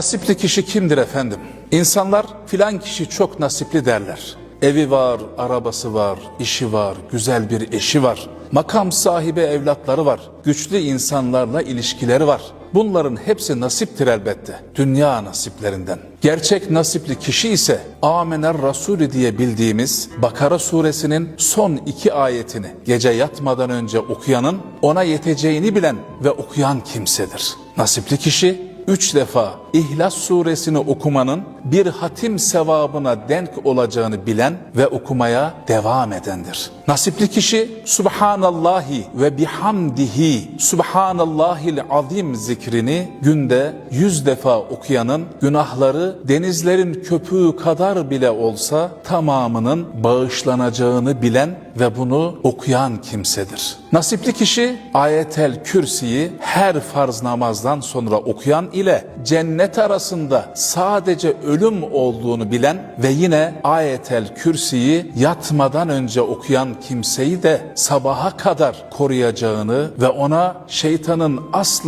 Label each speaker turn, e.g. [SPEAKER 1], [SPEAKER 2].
[SPEAKER 1] Nasipli kişi kimdir efendim? İnsanlar filan kişi çok nasipli derler. Evi var, arabası var, işi var, güzel bir eşi var. Makam sahibi evlatları var. Güçlü insanlarla ilişkileri var. Bunların hepsi nasiptir elbette. Dünya nasiplerinden. Gerçek nasipli kişi ise Amener Resulü diye bildiğimiz Bakara suresinin son iki ayetini gece yatmadan önce okuyanın ona yeteceğini bilen ve okuyan kimsedir. Nasipli kişi üç defa İhlas suresini okumanın bir hatim sevabına denk olacağını bilen ve okumaya devam edendir. Nasipli kişi Subhanallahi ve bihamdihi Subhanallahil azim zikrini günde yüz defa okuyanın günahları denizlerin köpüğü kadar bile olsa tamamının bağışlanacağını bilen ve bunu okuyan kimsedir. Nasipli kişi ayetel kürsiyi her farz namazdan sonra okuyan ile cennet arasında sadece ölüm olduğunu bilen ve yine ayetel kürsiyi yatmadan önce okuyan kimseyi de sabaha kadar koruyacağını ve ona şeytanın asla